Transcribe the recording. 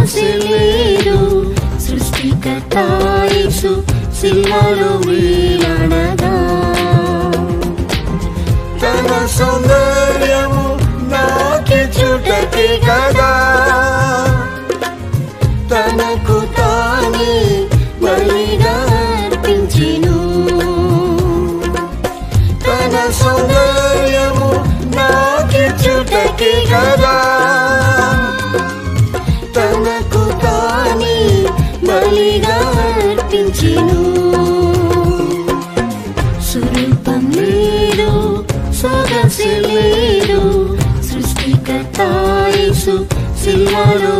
సొగసిలేదు సృష్టికర్తాయేసు సిల్వలో వీలనగా. తన సౌందర్యము నాకి చుటకి కదా. తనకు తానే బలిగా అర్పించిను తన సౌందర్యము అర్పించెను స్వరూపం లేదు సొగసి లేదు. సృష్టికర్త సృష్టికర్తాయేసు సిల్వలో